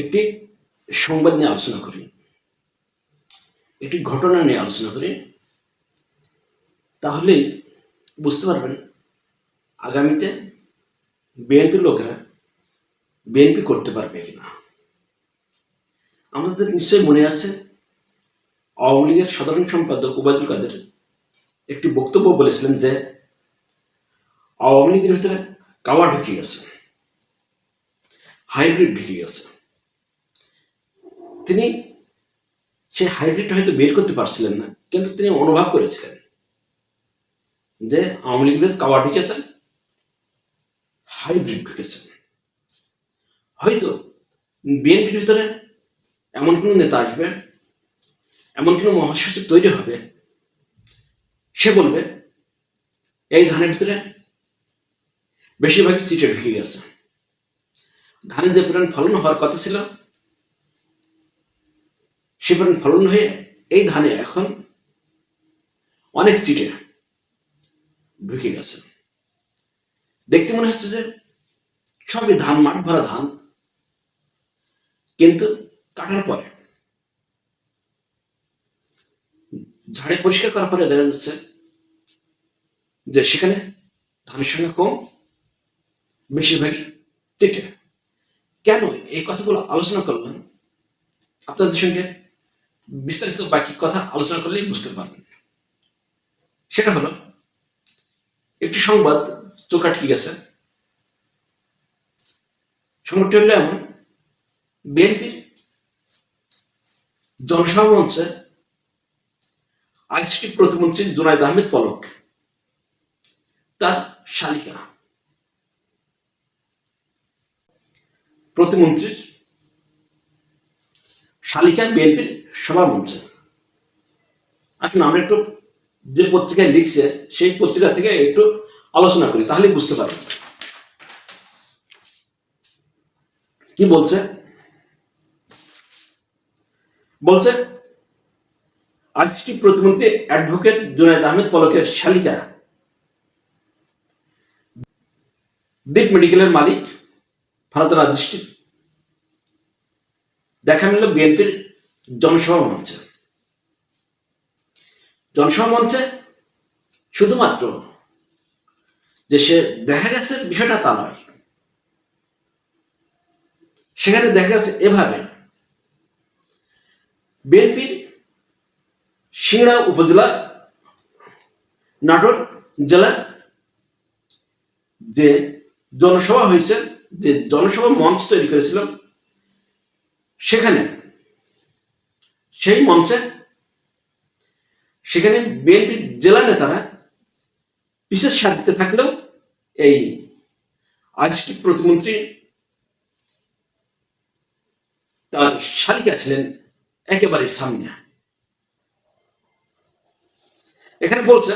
একটি সংবাদ নিয়ে আলোচনা করি। একটি ঘটনা নিয়ে আলোচনা করি। তাহলে বুঝতে পারবেন, আগামীতে বিএনপির লোকেরা বিএনপি করতে পারবে কিনা। আমাদের নিশ্চয়ই মনে আছে, আওয়ামী লীগের সাধারণ সম্পাদক ওবায়দুল কাদের একটি বক্তব্য বলেছিলেন যে, আওয়ামী লীগের ভিতরে কাওয়া ঢুকিয়ে গেছে, হাইব্রিড ঢুকে গেছে। তিনি সেই হাইব্রিডটা হয়তো বের করতে পারছিলেন না, কিন্তু তিনি অনুভব করেছিলেন যে আওয়ামী লীগের কাওয়া ঢুকেছেন হাইব্রিড ঢুকেছেন হয়তো বিএনপির ভিতরে এমন কোনো নেতা আসবে, এমন কোনো মহাসচিব তৈরি হবে, সে বলবে, এই ধানের ভিতরে বেশিরভাগ সিটে ঢুকে গেছে। ধানের যে পরিমাণ ফলন হওয়ার কথা ছিল সে পরিমাণ ফলন হয়ে এই ধানে এখন অনেক চিটে ঢুকে গেছে। দেখতে মনে হচ্ছে যে সবই ধান, মাঠ ভরা ধান। কিন্তু কাটার পরে, ঝাড়ে পরিষ্কার করার পরে দেখা যাচ্ছে যে সেখানে ধানের সংখ্যা কম, বেশিরভাগই চেটে। কেন এই কথাগুলো আলোচনা করলাম আপনাদের সঙ্গে বিস্তারিত বাকি কথা আলোচনা করলেই বুঝতে পারবেন। সেটা হলো, একটি সংবাদ চোখ আটকে গেছে। সংবাদটি হলো এমন, বিএনপির জনসভা মঞ্চে আইসিটি প্রতিমন্ত্রী জুনাইদ আহমেদ পলক, তার শালিকা প্রতিমন্ত্রীর শালিকা বিএনপির সভা মঞ্চে আসুন, আমরা একটু যে পত্রিকায় লিখছে, সেই পত্রিকা থেকে একটু আলোচনা করি, তাহলে বুঝতে পারবেন। কি বলছে? বলছে, আইসিটি প্রতিমন্ত্রী অ্যাডভোকেট জুনায়দ আহমেদ পলকের শালিকা দ্বীপ মেডিকেলের মালিক ফারাদানা দৃষ্টি দেখা মিলল বিএনপির জনসভা মঞ্চে। জনসভা মঞ্চে শুধুমাত্র যে সে দেখা গেছে বিষয়টা তা নয়। সেখানে দেখা গেছে এভাবে বিএনপির সিংড়া উপজেলা নাটোর জেলার যে জনসভা হয়েছে, যে জনসভা মঞ্চ তৈরি করেছিল সেখানে, সেই মঞ্চে, সেখানে বিএনপির জেলা নেতারা বিশেষ সারিতে থাকলেও এই আইসিটি প্রতিমন্ত্রী তার শালিকা ছিলেন একেবারে সামনে। এখানে বলছে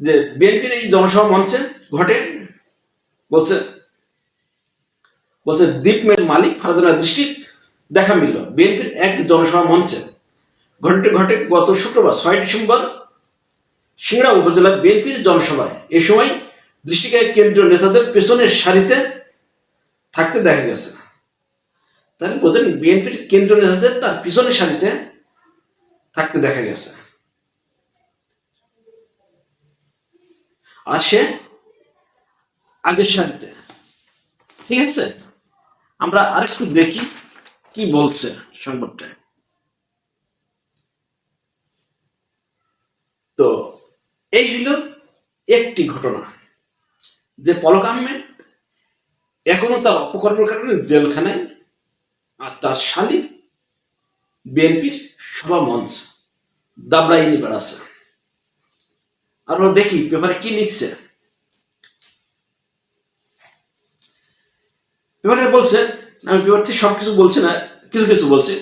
যে বিএনপির এই জনসভা মঞ্চে ঘটে, বলছে বলছে, দ্বীপমের মালিক ফারাজানা দৃষ্টির দেখা মিলল। বিএনপির এক জনসভা মঞ্চে ঘটে ঘটে গত শুক্রবার, ছয় ডিসেম্বর সিংড়া উপজেলার বিএনপির জনসভায়। এ সময় দৃষ্টিকে কেন্দ্রীয় নেতাদের পেছনের সারিতে থাকতে দেখা গেছে। তাহলে বোঝেন বিএনপির কেন্দ্রীয় নেতাদের তার পিছনের সারিতে থাকতে দেখা গেছে। আর সে আগের সারিতে। ঠিক আছে? আমরা আরেকটু দেখি কি বলছে সংবাদটা। তো এই হইল একটি ঘটনা, যে পলক আহমেদ এখনও তার অপকর্মের কারণে জেলখানায় আর তার শালী বিএনপির সভা মঞ্চ দাবড়াইনি বেড়াচ্ছে। আরও দেখি পেপারে কি লিখছে? পেপারে বলছে, আমি পেপার থেকে সবকিছু বলছি না, কিছু কিছু বলছে।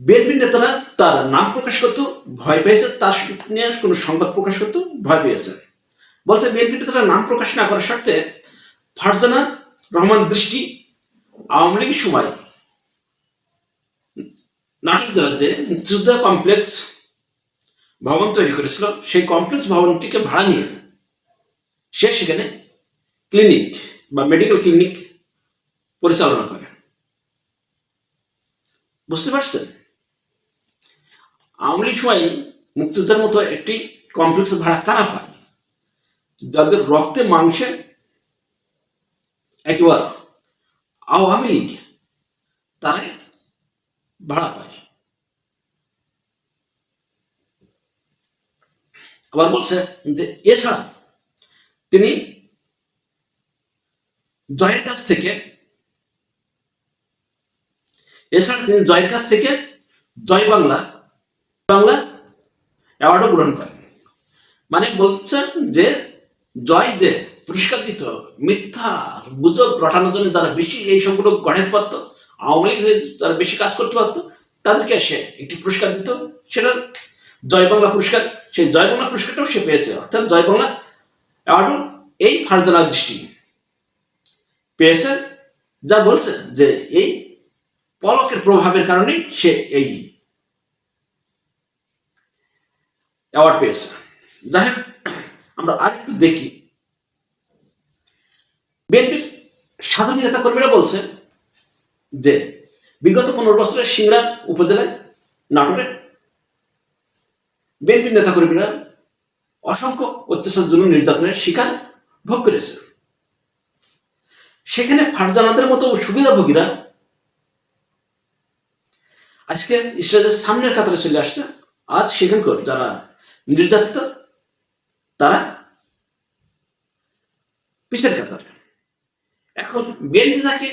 বিএনপি নেতারা তার নাম প্রকাশ করতে, ভয় পেয়েছে, তার নিয়ে কোনো সংবাদ প্রকাশ করতে, ভয় পেয়েছে। বলছে বিএনপি নেতারা নাম প্রকাশ না করার শর্তে ফারজানা রহমান দৃষ্টি আওয়ামী লীগের সময় নাটক জেলার যে মুক্তিযোদ্ধা কমপ্লেক্স ভবন তৈরি করেছিল। সেই কমপ্লেক্স ভবনটিকে ভাড়া নিয়ে সে সেখানে ক্লিনিক বা মেডিকেল ক্লিনিক পরিচালনা করে। বুঝতে পারছেন? আওয়ামী সময় মুক্তিযুদ্ধের মতো একটি কমপ্লেক্স ভাড়া কারা পায়? যাদের রক্তে, মাংসে একেবারে আওয়ামী লীগ, তারাই ভাড়া পায়। আবার বলছে যে এছাড়া তিনি জয়ের কাছ থেকে, এছাড়া তিনি জয়ের কাছ থেকে জয় বাংলা বাংলা অ্যাওয়ার্ডও গ্রহণ করেন। মানে বলছেন যে, জয় যে পুরস্কার দিত, মিথ্যা গুজব রটানোর জন্য যারা বেশি এই সবগুলো গড়াতে পারতো, আওয়ামী লীগ হয়ে যারা বেশি কাজ করতে পারতো, তাদেরকে সে একটি পুরস্কার দিত। সেটা জয় বাংলা পুরস্কার, সেই জয় বাংলা পুরস্কারটাও সে পেয়েছে। অর্থাৎ জয় বাংলা অ্যাওয়ার্ডও এই ফারজানা দৃষ্টি। পেয়েছে, যা বলছে যে এই পলকের প্রভাবের কারণে সে এই অ্যাওয়ার্ড পেয়েছে। যাই হোক, আমরা আরেকটু দেখি। বিএনপির সাধারণ নেতা কর্মীরা বলছে যে, বিগত পনেরো বছরের সিংড়া উপজেলায় নাটোরে বিএনপির নেতা কর্মীরা অসংখ্য অত্যাচার জন্য নির্যাতনের শিকার ভোগ করেছে। সেখানে ফারজানাদের মতো সুবিধাভোগীরা আজকে স্টেজের সামনের কাতারে চলে আসছে। আজ সেখানকার যারা নির্যাতিত, তারা পিছের কাতারে। এখন বিএনপি তাকে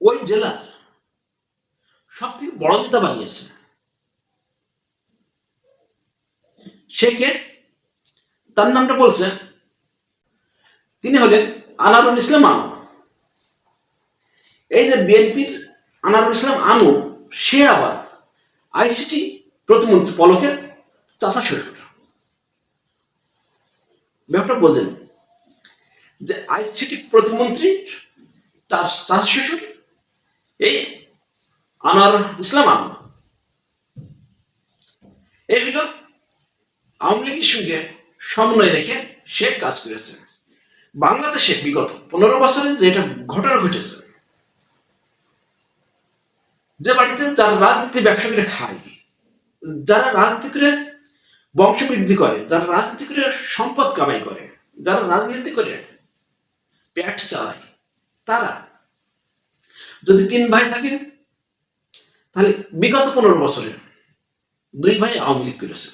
ওই জেলার সব থেকে বড় নেতা বানিয়েছে। সে কে? তার নামটা বলছে। তিনি হলেন আনারুল ইসলাম আনু এই যে বিএনপির আনারুল ইসলাম আনু, সে আবার আইসিটি প্রতিমন্ত্রী পলকের চাচা শ্বশুর ব্যাপারটা বোঝেন, যে আইসিটি প্রতিমন্ত্রী তার চাচা শ্বশুর এই আনার ইসলাম আনু। এই হলো আওয়ামী লীগের সঙ্গে সমন্বয় রেখে সে কাজ করেছে। বাংলাদেশে বিগত পনেরো বছরে যেটা ঘটনা ঘটেছে যে বাড়িতে যারা রাজনীতি ব্যবসা করে খায়, যারা রাজনীতি করে বংশবৃদ্ধি করে, যারা রাজনীতি করে সম্পদ কামাই করে, যারা রাজনীতি করে পেট চালায়, তারা যদি তিন ভাই থাকে তাহলে বিগত পনেরো বছরে দুই ভাই আওয়ামী লীগ করেছে।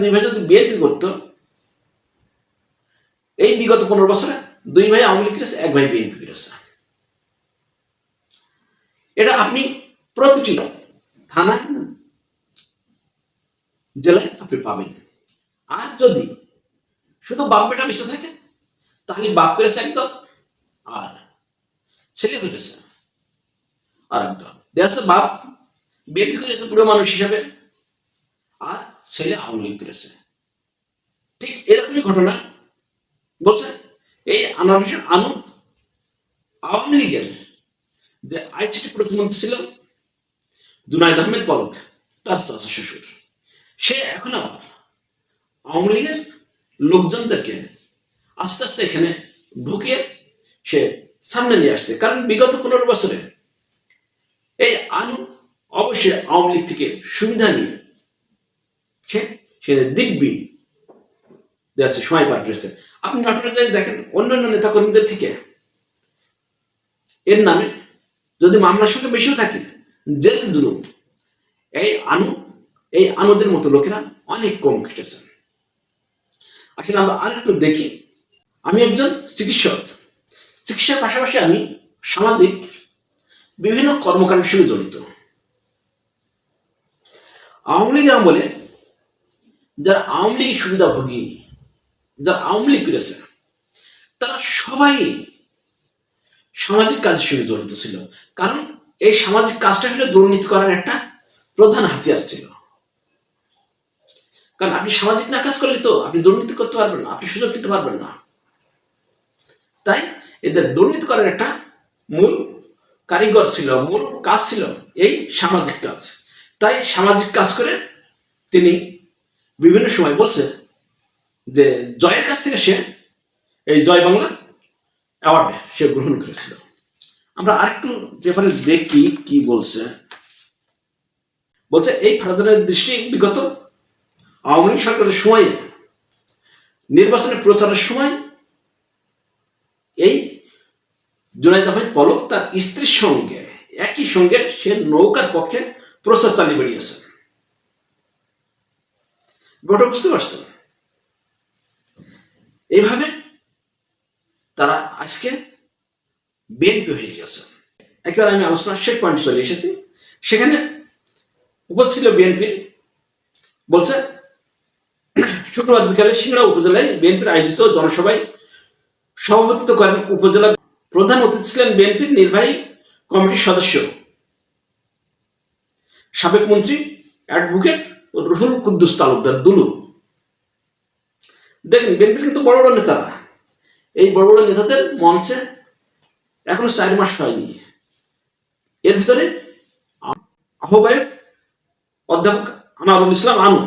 দুই ভাই যদি বিএনপি করতো, এই বিগত পনেরো বছরে দুই ভাই আওয়ামী লীগ করেছে, এক ভাই বিএনপি করেছে। এটা আপনি প্রতিটি থানা জেলায় আপনি পাবেন। আর যদি শুধু বাপ বেটা মিশে থাকে, তাহলে বাপ করেছে একদম আর ছেলে করেছে আর একদম দেখা বাপ বিএনপি করেছে বুড়ো মানুষ হিসাবে, আর ছেলে আওয়ামী লীগ করেছে ঠিক এরকমই ঘটনা বলছে এই আনোয়ার আনু আওয়ামী লীগের যে আইসিটি প্রতিমন্ত্রী ছিল জুনাইদ আহমেদ পলক, তার চাচা শ্বশুর। সে এখন আবার আওয়ামী লীগের লোকজনদেরকে আস্তে আস্তে এখানে ঢুকিয়ে সে সামনে নিয়ে আসছে। কারণ বিগত পনেরো বছরে এই আনু অবশ্যই আওয়ামী লীগ থেকে সুবিধা নিয়ে সে সে দিব্যি দেওয়ার সময় পার করেছে। আপনি নাটোরে যাই দেখেন, অন্যান্য নেতাকর্মীদের থেকে এর নামে যদি মামলার সঙ্গে বেশিও থাকে জেল এই আনু, এই আনুদের মতো লোকেরা অনেক কম খেটেছেন আসলে আমরা আরেকটু দেখি। আমি একজন চিকিৎসক। চিকিৎসার পাশাপাশি আমি সামাজিক বিভিন্ন কর্মকাণ্ডের সঙ্গে জড়িত। আওয়ামী লীগের আমলে যারা আওয়ামী লীগের সুবিধাভোগী, যারা আওয়ামী লীগ করেছে, তারা সবাই সামাজিক কাজের সঙ্গে জড়িত ছিল। কারণ এই সামাজিক কাজটা হলো দুর্নীতি করার একটা প্রধান হাতিয়ার ছিল। কারণ আপনি সামাজিক না কাজ করলে তো আপনি দুর্নীতি করতে পারবেন না, আপনি সুযোগ দিতে পারবেন না। তাই এদের দুর্নীতি করার একটা মূল কারিগর ছিল, মূল কাজ ছিল এই সামাজিক কাজ। তাই সামাজিক কাজ করে তিনি বিভিন্ন সময় বলছে যে জয়ের কাছ থেকে সে এই জয় বাংলা অ্যাওয়ার্ড সে গ্রহণ করেছিল। আমরা আরেকটু ব্যাপারে দেখি কি বলছে। বলছে, এই ফারজানের দৃষ্টি বিগত আওয়ামী লীগ সরকারের সময়ে নির্বাচনের প্রচারের সময়, এই জুনাইদ আহমেদ পলক তার স্ত্রীর সঙ্গে। একই সঙ্গে সে নৌকার পক্ষে প্রচার চালিয়ে বেরিয়েছে ব্যাপারটা বুঝতে পারছেন? এইভাবে তারা আজকে বিএনপি হয়ে গেছে। একবার আমি আলোচনার শেষ পয়েন্ট চলে এসেছি। সেখানে উপস্থিত বিএনপির, বলছে, শুক্রবার বিকালে সিংড়া উপজেলায় বিএনপির আয়োজিত জনসভায় সভাপতিত্ব করেন উপজেলা প্রধান অতিথি ছিলেন বিএনপির নির্বাহী কমিটির সদস্য। সাবেক মন্ত্রী, অ্যাডভোকেট রুহুল কুদ্দুস তালুকদার দুলু। দেখেন, বিএনপির কিন্তু বড় বড় নেতারা। এই বড় বড় নেতাদের মঞ্চে এখনও চার মাস হয়নি। এর ভিতরে আহ্বায়ক অধ্যাপক আনারুল ইসলাম আনু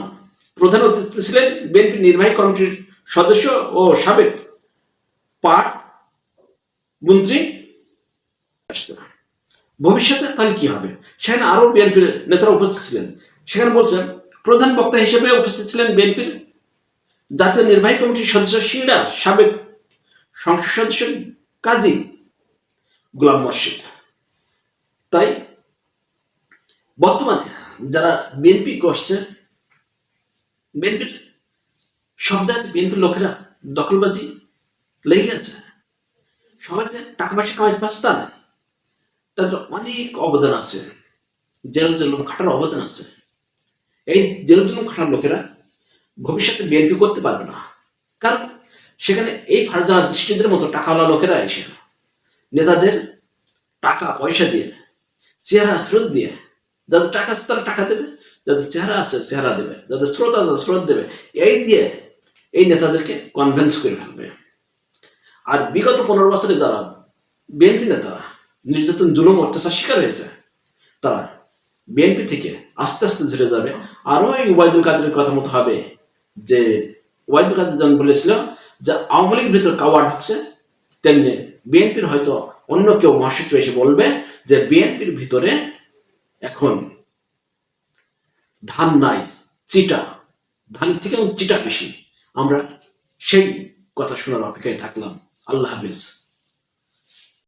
প্রধান অতিথি ছিলেন বিএনপি নির্বাহী কমিটির সদস্য ও সাবেক পাট মন্ত্রী। ভবিষ্যতে তাহলে কি হবে? সেখানে আরও বিএনপির নেতারা উপস্থিত ছিলেন। সেখানে বলছেন, প্রধান বক্তা হিসেবে উপস্থিত ছিলেন বিএনপির জাতীয় নির্বাহী কমিটির সদস্য সিংড়া সাবেক সংসদ সদস্য কাজী গোলাম মসজিদ। তাই বর্তমানে যারা বিএনপি করছে, বিএনপির সব জায়গায় বিএনপির লোকেরা দখলবাজি লেগে আছে সবাই যে টাকা পয়সা কামাইতে পারছে তা নাই তাদের অনেক অবদান আছে। জেল জুলুম খাটার অবদান আছে। এই জেল জুলুম খাটার লোকেরা ভবিষ্যতে বিএনপি করতে পারবে না। কারণ সেখানে এই ফারজানা দৃষ্টিদের মতো টাকাওয়ালা লোকেরা এসে নেতাদের টাকা, পয়সা দিয়ে, চেহারা স্রোত দিয়ে যাদের টাকা আছে তারা টাকা দেবে যাদের চেহারা আছে চেহারা দেবে যাদের স্রোত আছে স্রোত দেবে, এই দিয়ে এই নেতাদেরকে কনভেন্স করে ফেলবে। আর বিগত পনেরো বছরে যারা বিএনপি নেতারা নির্যাতন, জুলুম, অত্যাচার শিকার হয়েছে, তারা বিএনপি থেকে আস্তে আস্তে ঝরে যাবে। আরও এই ওবায়দুল কাদের কথা মতো হবে যে, ওবায়দুল কাদের যেমন বলেছিল যে, আওয়ামী লীগের ভিতর কাওয়া ঢুকছে তেমনি বিএনপির হয়তো অন্য কেউ মহাসচিব এসে বলবে যে বিএনপির ভিতরে এখন ধান নাই, চিটা। ধান থেকে চিটা বেশি। আমরা সেই কথা শোনার অপেক্ষায় থাকলাম। আল্লাহ হাফিজ।